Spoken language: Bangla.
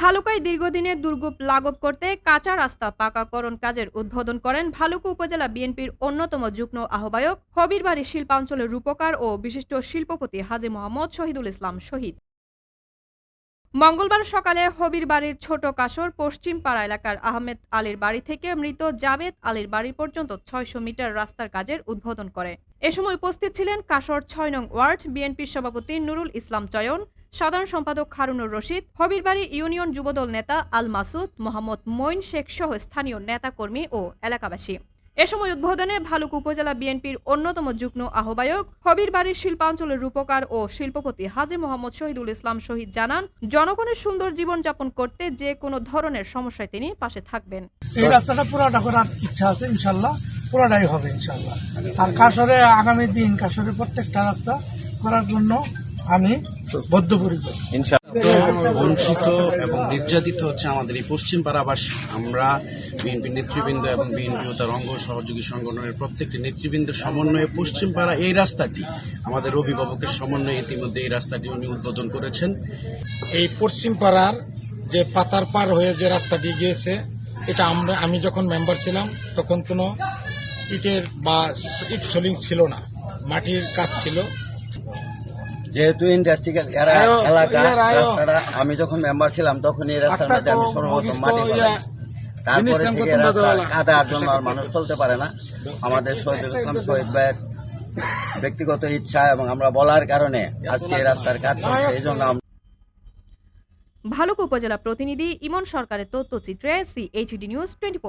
ভালুকায় দীর্ঘদিনের দুর্গুপ লাঘব করতে কাঁচা রাস্তা পাকাকরণ কাজের উদ্বোধন করেন ভালুকু উপজেলা বিএনপির অন্যতম যুগ্ম আহ্বায়ক, হবিরবাড়ি শিল্পাঞ্চলের রূপকার ও বিশিষ্ট শিল্পপতি হাজি মোহাম্মদ শহীদুল ইসলাম শহীদ। মঙ্গলবার সকালে হবির বাড়ির ছোট কাসর পশ্চিম পাড়া এলাকার আহমেদ আলীর বাড়ি থেকে মৃত জাবেদ আলীর বাড়ি পর্যন্ত ছয়শো মিটার রাস্তার কাজের উদ্বোধন করে। এ সময় উপস্থিত ছিলেন কাসর ছয় নং ওয়ার্ড বিএনপির সভাপতি নুরুল ইসলাম চয়ন, সাধারণ সম্পাদক হারুনুর রশিদ, হবিরবাড়ি ইউনিয়ন যুবদল নেতা আল মাসুদ, মোহাম্মদ মঈন শেখ সহ স্থানীয় নেতাকর্মী ও এলাকাবাসী। এ সময় উদ্বোধনে ভালুক উপজেলা বিএনপির অন্যতম যুগ্ম আহ্বায়ক হবির বাড়ির শিল্পাঞ্চলের রূপকার ও শিল্পপতি হাজি মোহাম্মদ শহীদুল ইসলাম শহীদ জানান, জনগণের সুন্দর জীবনযাপন করতে যে কোনো ধরনের সমস্যায় তিনি পাশে থাকবেন। এই রাস্তাটা পুরাটা করার ইচ্ছা আছে, ইনশাল্লাহ। পুরাটাই হবে, ইনশাল্লাহ। আর কাশরে, আগামী দিন কাশরে প্রত্যেকটা রাস্তা করার জন্য আমি বদ্ধপরিকর। বঞ্চিত এবং নির্যাতিত হচ্ছে আমাদের এই পশ্চিম পাড়াবাসী। আমরা বিএনপি নেতৃবৃন্দ এবং বিএনপি ও তার অঙ্গ সহযোগী সংগঠনের প্রত্যেকটি নেতৃবৃন্দের সমন্বয়ে পশ্চিম পাড়া এই রাস্তাটি আমাদের অভিভাবকের সমন্বয়ে ইতিমধ্যে এই রাস্তাটি উনি উদ্বোধন করেছেন। এই পশ্চিম পাড়ার যে পাতার পার হয়ে যে রাস্তাটি গিয়েছে এটা আমরা আমি যখন মেম্বার ছিলাম তখন কোনো ইটের বা ইট সোলিং ছিল না মাটির কাজ ছিল। যেহেতু ইন্ডাস্ট্রিয়াল এলাকা ইয়ার রাস্তাটা আমি যখন মেম্বার ছিলাম তখন এই রাস্তার মধ্যে আমি সর্বপ্রথম মাটি ফেলাই তারপরে থেকে রাস্তা কাদার জন্য আর মানুষ চলতে পারে না। আমাদের শহীদুল ইসলাম শহীদ ভাইয়ের ব্যক্তিগত ইচ্ছা এবং আমরা বলার কারণে আজকে এই রাস্তার কাজ চলছে এই জন্য আমরা ভালুক উপজেলা প্রতিনিধি ইমন সরকারের তথ্যচিত্রে সিএইচডি নিউজ টোয়েন্টি